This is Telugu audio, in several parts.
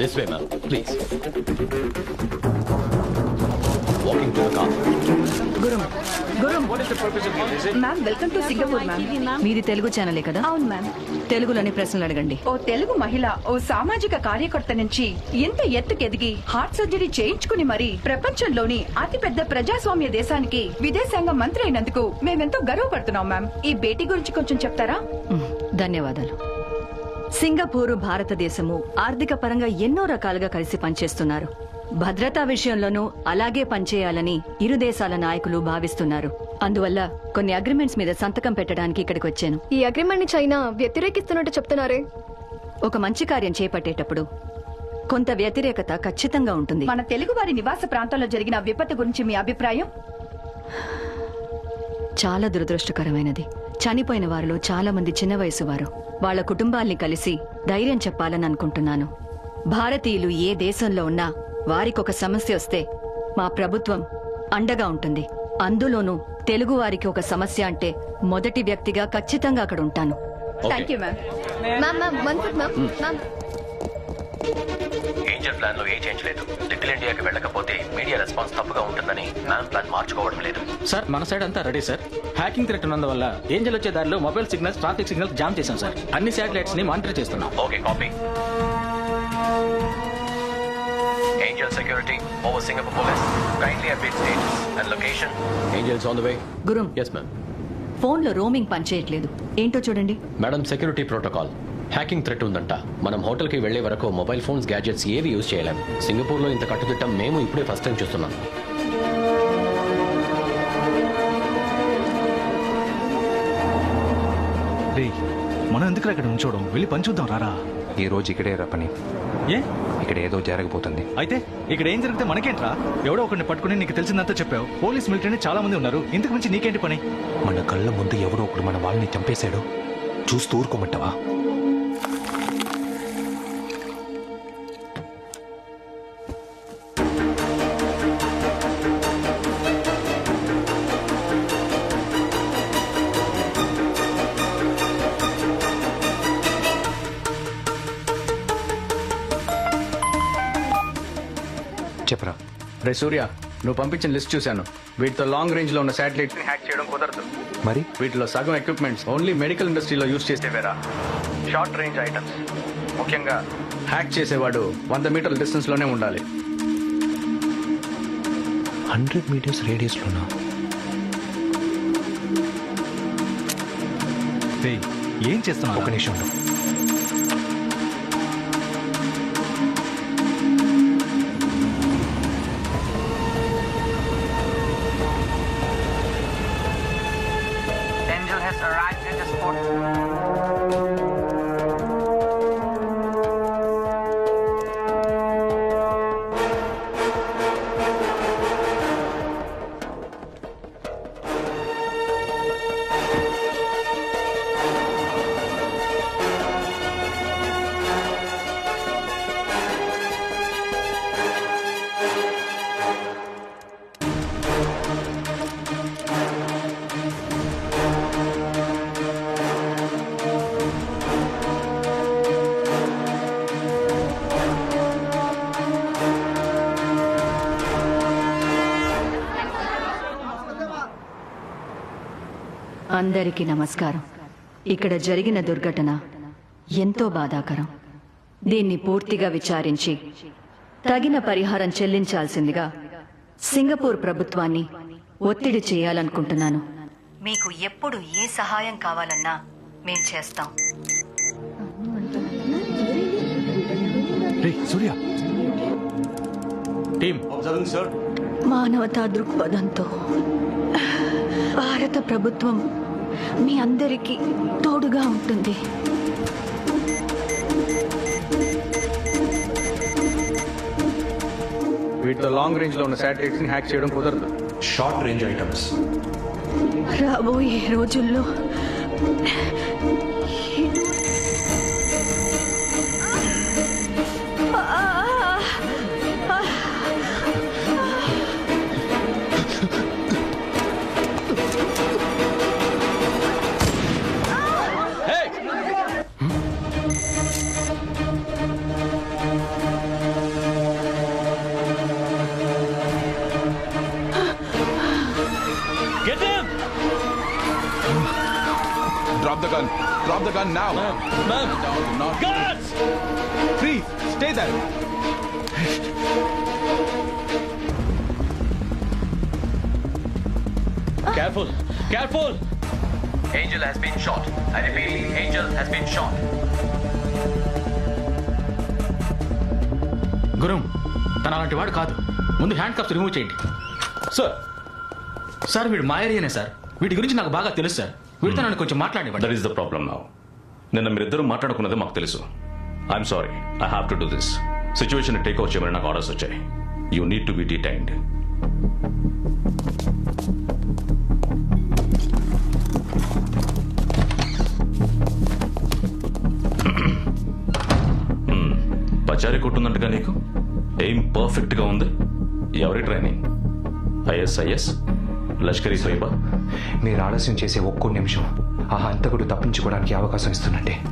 This way ma'am please walking to the car గురం Guram. Ma'am welcome to Singapore ma'am మీది తెలుగు ఛానలే కదా? అవును మ్యామ్ తెలుగులోని ప్రశ్నలు అడగండి. ఓ తెలుగు మహిళ ఓ సామాజిక కార్యకర్త నుంచి ఎంత ఎత్తుకెదిగి హార్ట్ సర్జరీ చేయించుకుని మరి ప్రపంచంలోని అతిపెద్ద ప్రజాస్వామ్య దేశానికి విదేశాంగ మంత్రి అయినందుకు మేమెంతో గర్వపడుతున్నాం మ్యామ్ ఈ భేటీ గురించి కొంచెం చెప్తారా? ధన్యవాదాలు. సింగపూరు భారతదేశము ఆర్థిక పరంగా ఎన్నో రకాలుగా కలిసి పనిచేస్తున్నారు. భద్రతా విషయంలోనూ అలాగే పనిచేయాలని ఇరు దేశాల నాయకులు భావిస్తున్నారు. అందువల్ల కొన్ని అగ్రిమెంట్స్ మీద సంతకం పెట్టడానికి ఇక్కడికి వచ్చాను. ఈ అగ్రిమెంట్ని చైనా వ్యతిరేకిస్తున్నట్టు చెప్తున్నారే? ఒక మంచి కార్యం చేపట్టేటప్పుడు కొంత వ్యతిరేకత ఖచ్చితంగా ఉంటుంది. మన తెలుగు వారి నివాస ప్రాంతాల్లో జరిగిన విపత్తు గురించి మీ అభిప్రాయం? చాలా దురదృష్టకరమైనది. చనిపోయిన వారిలో చాలా మంది చిన్న వయసు వారు. వాళ్ళ కుటుంబాల్ని కలిసి ధైర్యం చెప్పాలని అనుకుంటున్నాను భారతీయులు ఏ దేశంలో ఉన్నా వారికొక సమస్య వస్తే మా ప్రభుత్వం అండగా ఉంటుంది. అందులోనూ తెలుగు వారికి ఒక సమస్య అంటే మొదటి వ్యక్తిగా ఖచ్చితంగా అక్కడ ఉంటాను. థ్యాంక్ యూ మ్యామ్ మ్యామ్ ఏ చేంజ్ లేదు. లిటిల్ ఇండియాకి వెళ్ళకపోతే రెస్పాన్స్ తప్పుగా ఉంటుందని మ్యామ్ ప్లాన్ మార్చుకోవడం లేదు. సార్ మన సైడ్ అంతా రెడీ సార్. హ్యాకింగ్ థ్రెట్ ఉన్నందువల్ల ఏంజల్ వచ్చే దారిలో mobile signals traffic signals jam చేశాం సార్. అన్ని శాటిలైట్స్ని మానిటర్ చేస్తున్నాం. Okay copy Angel security over Singapore police kindly update status and location Angels on the way గురుం yes ma'am ఫోన్లో రోమింగ్ పనిచేయట్లేదు. ఏంటో చూడండి. Madam security protocol hacking threat ఉందంట. మనం హోటల్కి వెళ్ళే వరకు మొబైల్ ఫోన్స్ గ్యాడ్జెట్స్ ఏవి యూజ్ చేయలేం. సింగపూర్లో ఇంత కట్టుదిట్టం మేము ఇప్పుడే ఫస్ట్ టైం చూస్తున్నాం. మనం ఎందుకు ఇక్కడ ఉంచోవడం వెళ్ళి పని చూద్దాం రారా. ఈ రోజు ఇక్కడే రా పని. ఏ? ఇక్కడ ఏదో జరగబోతుంది. అయితే ఇక్కడ ఏం జరిగితే మనకేంట్రా? ఎవడో ఒకరిని పట్టుకుని నీకు తెలిసిందంతా చెప్పావు. పోలీస్ మిలిటరీ చాలా మంది ఉన్నారు. ఇంతకు మించి నీకేంటి పని? మన కళ్ళ ముందు ఎవడో ఒకడు మన వాళ్ళని చంపేశాడు. చూస్తూ ఊరుకోమంటావా రే సూర్య నువ్వు పంపించిన లిస్ట్ చూశాను. వీటితో లాంగ్ రేంజ్లో ఉన్న శాటిలైట్స్ని హ్యాక్ చేయడం కుదరదు. మరి? వీటిలో సగం ఎక్విప్మెంట్స్ ఓన్లీ మెడికల్ ఇండస్ట్రీలో యూజ్ చేసేవేరా షార్ట్ రేంజ్ ఐటమ్స్ ముఖ్యంగా హ్యాక్ చేసేవాడు వంద మీటర్ల డిస్టెన్స్లోనే ఉండాలి. హండ్రెడ్ మీటర్స్ రేడియస్లోనా రేయ్ ఏం చేస్తున్నావు? ఒక నిమిషం has arrived at the spot. అందరికీ నమస్కారం. ఇక్కడ జరిగిన దుర్ఘటన ఎంతో బాధాకరం. దీన్ని పూర్తిగా విచారించి తగిన పరిహారం చెల్లించాల్సిందిగా సింగపూర్ ప్రభుత్వాన్ని ఒత్తిడి చేయాలనుకుంటున్నాను. మీకు ఎప్పుడు ఏ సహాయం కావాలన్నా మేం చేస్తాం. సూర్య. టీమ్. మానవతా దృక్పథంతో భారత ప్రభుత్వం మీ అందరికీ తోడుగా ఉంటుంది. వీటితో లాంగ్ రేంజ్లో ఉన్న శాటిలైట్స్ని హ్యాక్ చేయడం కుదరదు. షార్ట్ రేంజ్ ఐటమ్స్ రాబోయే రోజుల్లో gun now. Ma'am, Do not- guards! Please, stay there. Careful careful Angel has been shot I repeat Angel has been shot Guru తన అలాంటి వాడు కాదు. ముందు హ్యాండ్ కప్స్ రిమూవ్ చేయండి. సార్ సార్ వీడు మా ఏరియానే సార్. వీటి గురించి నాకు బాగా తెలుసు సార్. వీడితో నన్ను కొంచెం మాట్లాడివ్వండి that is the problem now నిన్న మీరిద్దరూ మాట్లాడుకున్నది మాకు తెలుసు. I'm sorry I have to do this situation take over చేయమని నాకు ఆర్డర్స్ వచ్చాయి. You need to be detained పచారీ కొట్టుందంటగా నీకు? ఎయిమ్ పర్ఫెక్ట్గా ఉంది? ఎవరి ట్రైనింగ్ ఐఎస్ఐఎస్ లష్కరీ సోయిబా మీరు ఆలస్యం చేసే ఒక్కో నిమిషం. ఆ హంతకుడు తప్పించుకోవడానికి అవకాశం ఇస్తున్నట్టే.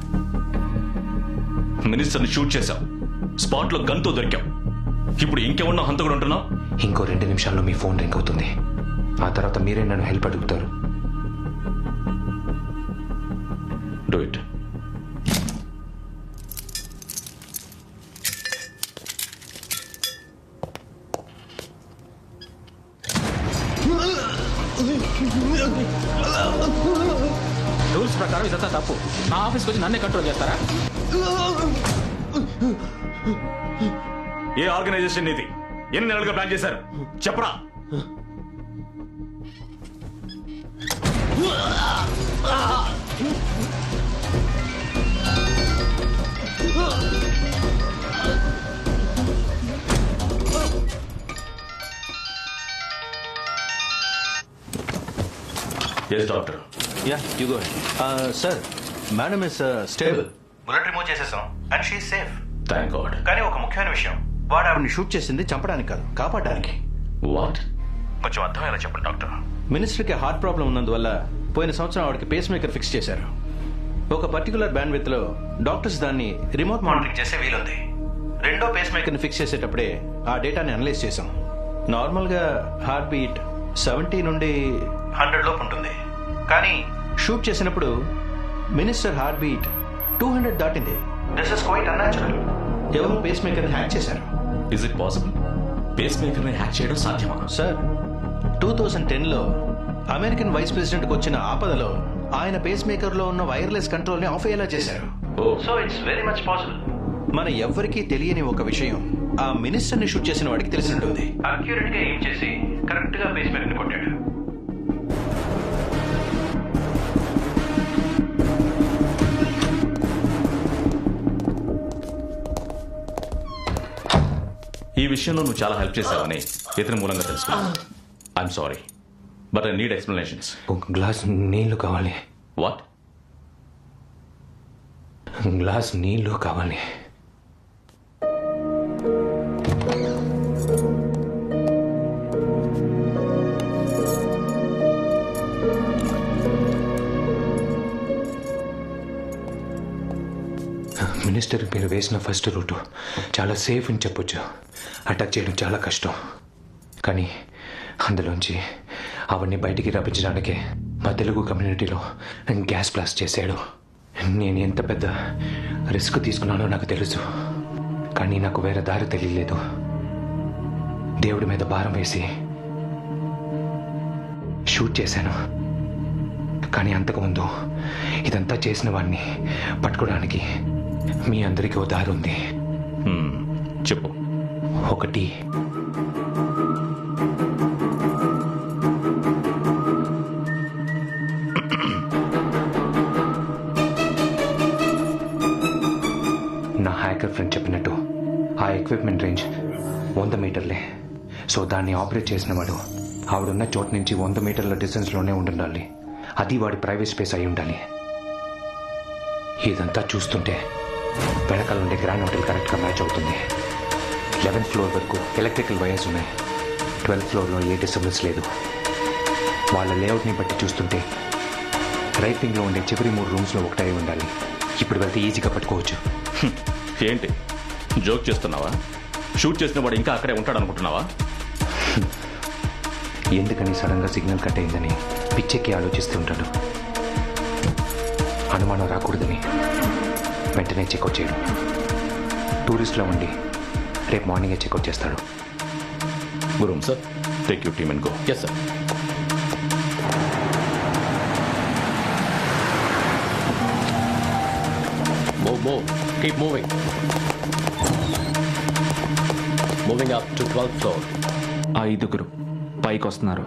మినిస్టర్ని షూట్ చేశాం. స్పాట్లో గన్తో దొరికాం. ఇప్పుడు ఇంకెవన్నా హంతకుడు ఉంటున్నావు ఇంకో రెండు నిమిషాల్లో మీ ఫోన్ రింగ్ అవుతుంది. ఆ తర్వాత మీరే నన్ను హెల్ప్ అడుగుతారు. Do it. నా ఆఫీస్కి వచ్చి నన్నే కంట్రోల్ చేస్తారా? ఏ ఆర్గనైజేషన్ ఇది ఎన్ని నెలలుగా ప్లాన్ చేశారు? చెప్పరా. Yes doctor ya you go sir madam is stable bullet remove చేసేసాం. And she safe thank God కానీ ఒక ముఖ్యమైన విషయం. వాడు ఆవిడని షూట్ చేసింది చంపడానికి కాదు కాపాడడానికి. వాట్ కొంచెం అర్థమయ్యేలా చెప్పండి డాక్టర్. మినిస్టర్కి హార్ట్ ప్రాబ్లం ఉన్నందువల్ల పోయిన సంవత్సరం ఆవిడకి పేస్ మేకర్ ఫిక్స్ చేశారు. ఒక పర్టికులర్ బ్యాండ్ విత్లో డాక్టర్స్ దాన్ని రిమోట్ మానిటరింగ్ చేసే వీలుంది. రెండో పేస్ మేకర్ మేకర్ని ఫిక్స్ చేసేటప్పుడే ఆ డేటాని అనలైజ్ చేసాం నార్మల్గా హార్ట్ బీట్ సెవెంటీ నుండి హండ్రెడ్ లోపు ఉంటుంది. కానీ షూట్ చేసినప్పుడు minister heart beat two hundred దాటింది. దిస్ ఇస్ క్వైట్ అన్యాచురల్ ఎవరో పేస్ మేకర్ని హ్యాక్ చేశారు? ఇస్ ఇట్ పాసిబుల్ పేస్ మేకర్ని హ్యాక్ చేయడం సాధ్యమా సార్ టూ థౌజండ్ టెన్లో అమెరికన్ వైస్ ప్రెసిడెంట్కి వచ్చిన ఆపదలో ఆయన పేస్ మేకర్లో ఉన్న వైర్లెస్ కంట్రోల్ని ఆఫ్ అయ్యేలా చేశారు. ఓ so it's very much possible మన ఎవ్వరికీ తెలియని ఒక విషయం ఆ మినిస్టర్ని షూట్ చేసిన వాడికి తెలిసి ఉంటుంది. అక్యూరేట్గా ఏం చేసి కరెక్ట్గా పేస్ మేకర్ కొట్టాడు. ఈ విషయంలో నువ్వు చాలా హెల్ప్ చేశావని ఇతని మూలంగా తెలుసుకున్నాను I'm sorry but I need explanations ఒక గ్లాస్ నీళ్ళు కావాలి. వాట్ గ్లాస్ నీళ్ళు కావాలి. మినిస్టర్ మీరు వేసిన ఫస్ట్ రూటు చాలా సేఫ్ అని చెప్పొచ్చు. అటాక్ చేయడం చాలా కష్టం. కానీ అందులోంచి అవన్నీ బయటికి రప్పించడానికే మా తెలుగు కమ్యూనిటీలో గ్యాస్ బ్లాస్ట్ చేశాడు. నేను ఎంత పెద్ద రిస్క్ తీసుకున్నానో నాకు తెలుసు. కానీ నాకు వేరే దారి తెలియలేదు. దేవుడి మీద భారం వేసి షూట్ చేశాను. కానీ అంతకుముందు ఇదంతా చేసిన వాడిని పట్టుకోవడానికి మీ అందరికీ ఓ దారి ఉంది. చెప్పు. ఒకటి. నా హ్యాకర్ ఫ్రెండ్ చెప్పినట్టు ఆ ఎక్విప్మెంట్ రేంజ్ వంద మీటర్లే. సో దాన్ని ఆపరేట్ చేసిన వాడు ఆవిడున్న చోటు నుంచి వంద మీటర్ల డిస్టెన్స్లోనే ఉండాలి అది వాడి ప్రైవేట్ స్పేస్ అయి ఉండాలి. ఇదంతా చూస్తుంటే వెనకాల ఉండే గ్రాండ్ హోటల్ కరెక్ట్గా మ్యాచ్ అవుతుంది లెవెన్త్ ఫ్లోర్ వరకు ఎలక్ట్రికల్ వైర్స్ ఉన్నాయి. ట్వెల్త్ ఫ్లోర్లో ఏ డిస్టర్బెన్స్ లేదు. వాళ్ళ లేఅవుట్ని బట్టి చూస్తుంటే రైట్ వింగ్లో ఉండే చివరి మూడు రూమ్స్లో ఒకటై ఉండాలి. ఇప్పుడు వెళ్తే ఈజీగా పట్టుకోవచ్చు. ఏంటి? జోక్ చేస్తున్నావా? షూట్ చేసిన వాడు ఇంకా అక్కడే ఉంటాడు అనుకుంటున్నావా ఎందుకని సడన్గా సిగ్నల్ కట్ అయిందని పిచ్చెక్కి ఆలోచిస్తూ ఉంటాడు అనుమానం రాకూడదని. వెంటనే చెక్అవుట్ చేయడం టూరిస్ట్లో ఉండి రేపు మార్నింగే చెక్అవుట్ చేస్తాడు. గురు sir. Take you team and go yes sir Move, move. Keep moving. Moving up to 12th floor. ఐదుగురు పైకి వస్తున్నారు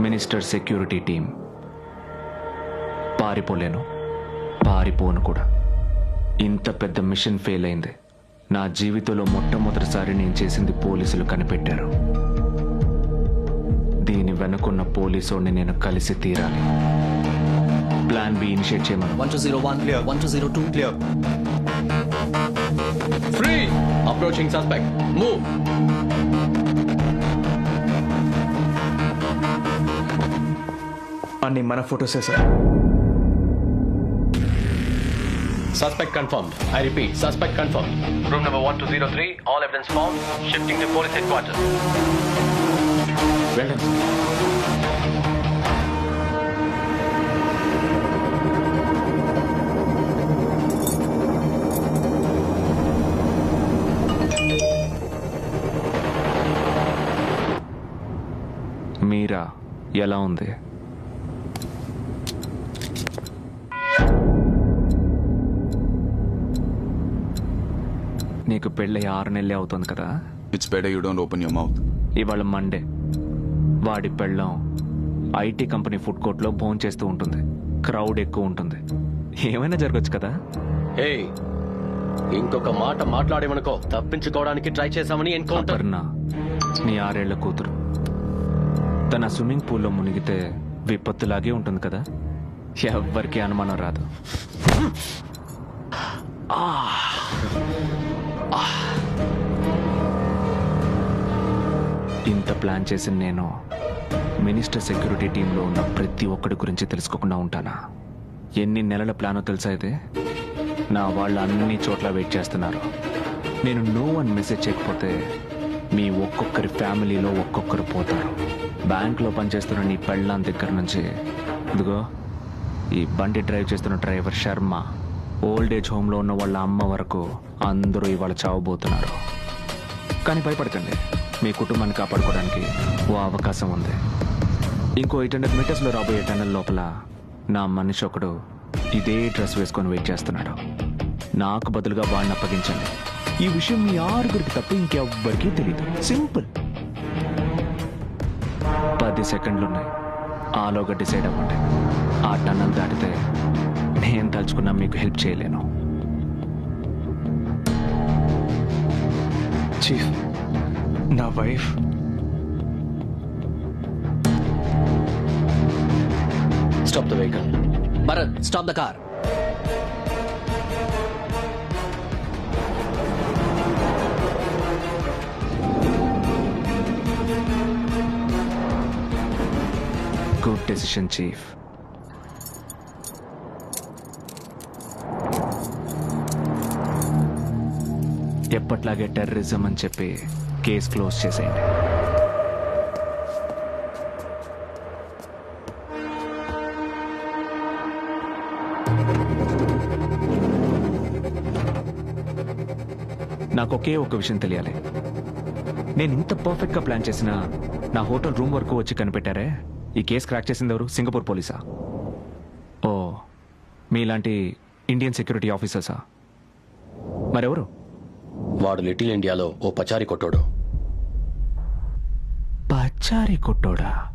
మినిస్టర్ సెక్యూరిటీ టీం పారిపోలేను. పారిపోను కూడా. ఇంత పెద్ద మిషన్ ఫెయిల్ అయింది నా జీవితంలో మొట్టమొదటిసారి నేను చేసింది పోలీసులు కనిపెట్టారు దీని వెనుకున్న పోలీసుని నేను కలిసి తీరాలి ప్లాన్ బి ఇనిషియేట్ చేయమను zero one clear. One two zero two clear. Free! Approaching suspect. Move! అన్ని మన ఫోటోసే sir Suspect confirmed. I repeat, suspect confirmed. Room number 1203, all evidence found. Shifting to police headquarters. వెళ్ళండి మీరా ఎలా ఉంది నీకు పెళ్ళి ఆరు నెలలే అవుతుంది కదా? It's better you don't open your mouth. ఇవాళ మండే వాడి పెళ్ళం ఐటీ కంపెనీ ఫుడ్ కోర్ట్లో భోజనం చేస్తూ ఉంటుంది. క్రౌడ్ ఎక్కువ ఉంటుంది. ఏమైనా జరగచ్చు కదా? హే ఇంకొక మాట మాట్లాడేమనుకో తప్పించుకోవడానికి ట్రై చేశామని ఎన్కౌంటర్. అపర్ణ నీ ఆరేళ్ళ కూతురు. తన స్విమ్మింగ్ పూల్లో మునిగితే విపత్తులాగే ఉంటుంది కదా? ఎవ్వరికీ అనుమానం రాదు. ఇంత ప్లాన్ చేసిన నేను మినిస్టర్ సెక్యూరిటీ టీంలో ఉన్న ప్రతి ఒక్కడి గురించి తెలుసుకోకుండా ఉంటానా? ఎన్ని నెలల ప్లానో తెలుసా ఇది? నా వాళ్ళు అన్ని చోట్ల వెయిట్ చేస్తున్నారు. నేను నో అని మెసేజ్ చేయకపోతే మీ ఒక్కొక్కరి ఫ్యామిలీలో ఒక్కొక్కరు పోతారు. బ్యాంక్లో పనిచేస్తున్న నీ పెళ్ళాం దగ్గర నుంచి ఇదిగో ఈ బండి డ్రైవ్ చేస్తున్న డ్రైవర్ శర్మ ఓల్డ్ ఏజ్ హోమ్లో ఉన్న వాళ్ళ అమ్మ వరకు అందరూ ఇవాళ చావబోతున్నారు. కానీ భయపడకండి. మీ కుటుంబాన్ని కాపాడుకోవడానికి ఓ అవకాశం ఉంది. ఇంకో ఎయిట్ హండ్రెడ్ మీటర్స్లో రాబోయే టన్నెల్ లోపల నా మనిషి ఒకడు ఇదే డ్రెస్ వేసుకొని వెయిట్ చేస్తున్నాడు. నాకు బదులుగా వాడిని అప్పగించండి. ఈ విషయం మీ ఆరుగురికి తప్ప ఇంకెవ్వరికీ తెలియదు సింపుల్. పది సెకండ్లు ఉన్నాయి ఆలోగా డిసైడ్ అవ్వండి. ఆ టన్నల్ దాటితే నేను తలుచుకున్నా మీకు హెల్ప్ చేయలేను. చీఫ్ నా wife. Stop the vehicle Bharat, stop the car. Good decision chief ఎప్పట్లాగే టెర్రరిజం అని చెప్పి కేసు క్లోజ్ చేసేయండి. నాకు ఒకే ఒక విషయం తెలియాలి. నేను ఇంత పర్ఫెక్ట్గా ప్లాన్ చేసిన నా హోటల్ రూమ్ వరకు వచ్చి కనిపెట్టారే? ఈ కేసు క్రాక్ చేసింది ఎవరు? సింగపూర్ పోలీసా? ఓ మీలాంటి ఇండియన్ సెక్యూరిటీ ఆఫీసర్సా? మరెవరు? వాడు లిటిల్ ఇండియాలో ఓ పచారి కొట్టోడు. పచారి కొట్టోడా?